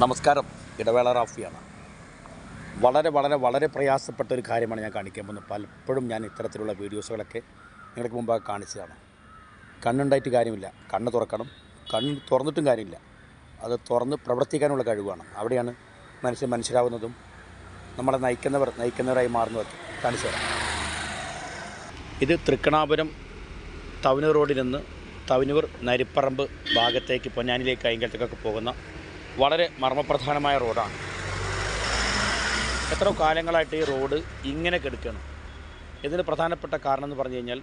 നമസ്കാരം. ഇടവേള റാഫിയാണ്. വളരെ വളരെ വളരെ പ്രയാസപ്പെട്ട ഒരു കാര്യമാണ് ഞാൻ കാണിക്കാൻ പോകുന്നത്. പലപ്പോഴും ഞാൻ ഇത്തരത്തിലുള്ള വീഡിയോസുകളൊക്കെ നിങ്ങൾക്ക് മുമ്പാകെ കാണിച്ചതാണ്. കണ്ണുണ്ടായിട്ട് കാര്യമില്ല. കണ്ണ് തുറക്കണം. കണ്ണ് തുറന്നിട്ടും കാര്യമില്ല. അത് തുറന്ന് പ്രവർത്തിക്കാനുള്ള കഴിവാണ്. അവിടെയാണ് മനുഷ്യൻ മനസ്സിലാവുന്നതും നമ്മളെ നയിക്കുന്നവർ നയിക്കുന്നവരായി മാറുന്നതൊക്കെ കാണിച്ചു തരാം. ഇത് തൃക്കണാപുരം തവനൂർ റോഡിൽ നിന്ന് തവനൂർ നരിപ്പറമ്പ് ഭാഗത്തേക്ക് പൊന്നാനിലേക്ക് അയങ്കലത്തേക്കൊക്കെ പോകുന്ന വളരെ മർമ്മപ്രധാനമായ റോഡാണ്. എത്ര കാലങ്ങളായിട്ട് ഈ റോഡ് ഇങ്ങനെ കെടുക്കണം. ഇതിന് പ്രധാനപ്പെട്ട കാരണം എന്ന് പറഞ്ഞു കഴിഞ്ഞാൽ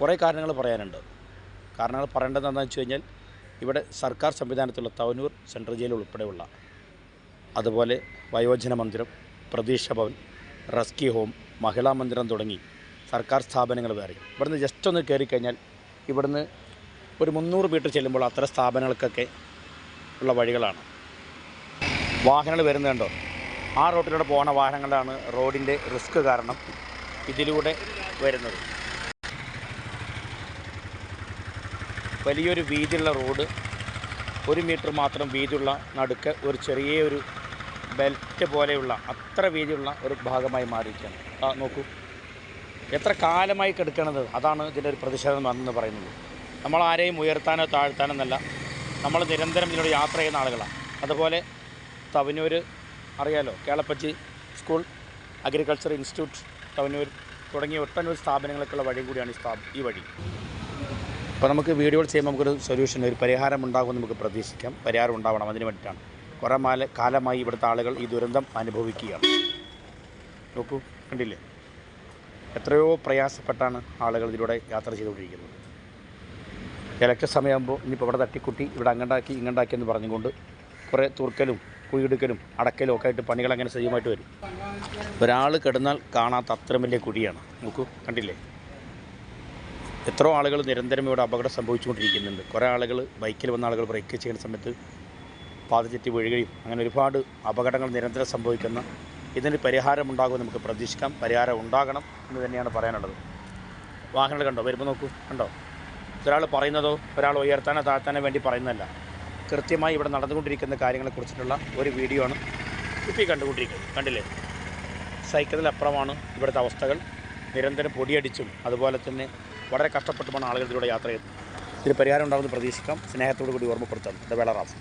കുറേ കാരണങ്ങൾ പറയാനുണ്ട്. കാരണങ്ങൾ പറയേണ്ടത് എന്താണെന്ന് വെച്ച് കഴിഞ്ഞാൽ ഇവിടെ സർക്കാർ സംവിധാനത്തിലുള്ള തവനൂർ സെൻട്രൽ ജയിൽ ഉൾപ്പെടെയുള്ള അതുപോലെ വയോജന മന്ദിരം പ്രതീക്ഷ ഭവൻ റെസ്ക്യൂ ഹോം മഹിളാ മന്ദിരം തുടങ്ങി സർക്കാർ സ്ഥാപനങ്ങൾ വേറെ. ഇവിടുന്ന് ജസ്റ്റ് ഒന്ന് കയറിക്കഴിഞ്ഞാൽ ഇവിടുന്ന് ഒരു മുന്നൂറ് മീറ്റർ ചെല്ലുമ്പോൾ അത്തരം സ്ഥാപനങ്ങൾക്കൊക്കെ ഉള്ള വഴികളാണ്. വാഹനങ്ങൾ വരുന്നുണ്ടോ? ആ റോട്ടിലൂടെ പോകുന്ന വാഹനങ്ങളാണ് റോഡിന്റെ റിസ്ക് കാരണം ഇതിലൂടെ വരുന്നത്. വലിയൊരു വീതിയുള്ള റോഡ് ഒരു മീറ്റർ മാത്രം വീതിയുള്ള നടുക്ക് ഒരു ചെറിയ ഒരു ബെൽറ്റ് പോലെയുള്ള അത്ര വീതിയുള്ള ഒരു ഭാഗമായി മാറിയിരിക്കുകയാണ്. ആ നോക്കൂ. എത്ര കാലമായി കിടക്കണത്? അതാണ് ഇതിന്റെ ഒരു പ്രതിഷേധം എന്ന് പറയുന്നത്. നമ്മൾ ആരെയും ഉയർത്താനോ താഴ്ത്താനോ എന്നല്ല നമ്മൾ നിരന്തരം ഇതിലൂടെ യാത്ര ചെയ്യുന്ന ആളുകളാണ്. അതുപോലെ തവനൂർ അറിയാലോ Kelappaji school agriculture institute Tavanur തുടങ്ങിയ ഒട്ടനവധി സ്ഥാപനങ്ങൾക്കുള്ള വഴിയും കൂടിയാണ് ഈ ഈ വഴി. അപ്പോൾ നമുക്ക് വീഡിയോകൾ ചെയ്യുമ്പോൾ നമുക്കൊരു സൊല്യൂഷൻ ഒരു പരിഹാരം ഉണ്ടാകുമെന്ന് നമുക്ക് പ്രതീക്ഷിക്കാം. പരിഹാരം ഉണ്ടാവണം അതിന് വേണ്ടിയിട്ടാണ്. കുറേ മാല കാലമായി ഇവിടുത്തെ ആളുകൾ ഈ ദുരന്തം അനുഭവിക്കുകയാണ്. നോക്കൂ കണ്ടില്ലേ? എത്രയോ പ്രയാസപ്പെട്ടാണ് ആളുകൾ ഇതിലൂടെ യാത്ര ചെയ്തുകൊണ്ടിരിക്കുന്നത്. ഇലക്ഷൻ സമയമാകുമ്പോൾ ഇനിയിപ്പോൾ ഇവിടെ തട്ടിക്കുട്ടി ഇവിടെ അങ്ങണ്ടാക്കി ഇങ്ങണ്ടാക്കി എന്ന് പറഞ്ഞുകൊണ്ട് കുറേ തുറക്കലും കുഴിയെടുക്കലും അടക്കലും ഒക്കെ ആയിട്ട് പണികൾ അങ്ങനെ സജീവമായിട്ട് വരും. ഒരാൾ കിടന്നാൽ കാണാത്ത അത്രയും വലിയ കുഴിയാണ്. നോക്കൂ കണ്ടില്ലേ? എത്രയോ ആളുകൾ നിരന്തരം ഇവിടെ അപകടം സംഭവിച്ചുകൊണ്ടിരിക്കുന്നുണ്ട്. കുറേ ആളുകൾ ബൈക്കിൽ വന്ന ആളുകൾ ബ്രേക്ക് ചെയ്യുന്ന സമയത്ത് പാത തെറ്റി വീഴുകയും അങ്ങനെ ഒരുപാട് അപകടങ്ങൾ നിരന്തരം സംഭവിക്കുന്ന ഇതിന് പരിഹാരം ഉണ്ടാകുമെന്ന് നമുക്ക് പ്രതീക്ഷിക്കാം. പരിഹാരം ഉണ്ടാകണം എന്ന് തന്നെയാണ് പറയാനുള്ളത്. വാഹനങ്ങൾ കണ്ടോ? വരുമ്പോൾ നോക്കൂ. കണ്ടോ? ഒരാൾ പറയുന്നതോ ഒരാൾ ഉയർത്താനോ താഴ്ത്താനോ വേണ്ടി പറയുന്നതല്ല. കൃത്യമായി ഇവിടെ നടന്നുകൊണ്ടിരിക്കുന്ന കാര്യങ്ങളെക്കുറിച്ചിട്ടുള്ള ഒരു വീഡിയോ ആണ് ഇപ്പോൾ ഈ കണ്ടുകൊണ്ടിരിക്കുന്നത്. കണ്ടില്ലേ? സൈക്കിളിലപ്പുറമാണ് ഇവിടുത്തെ അവസ്ഥകൾ. നിരന്തരം പൊടിയടിച്ചും അതുപോലെ തന്നെ വളരെ കഷ്ടപ്പെട്ടുമാണ് ആളുകൾ ഇതിലൂടെ യാത്ര ചെയ്യുന്നത്. ഇതിന് പരിഹാരം ഉണ്ടാകുമെന്ന് പ്രതീക്ഷിക്കാം. സ്നേഹത്തോടു കൂടി ഓർമ്മപ്പെടുത്താം. ഇത് വേള റാഫ്.